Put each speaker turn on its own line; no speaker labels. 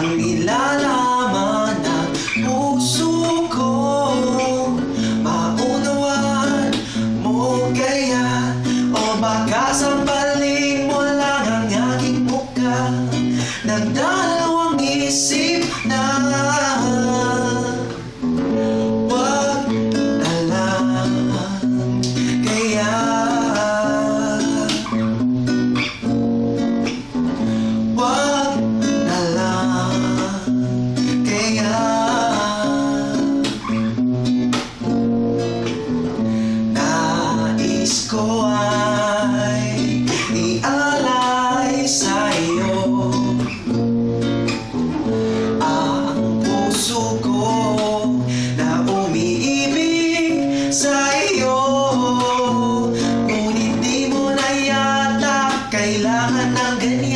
Paano ilalaman ang puso ko? Maunawaan mo kaya? O baka sampaling mo lang ang aking muka Nang dalawang isip na nais ko ay ialay sa iyo Ang puso ko na umiibig sa iyo Ngunit di mo na yata kailangan ng ganito.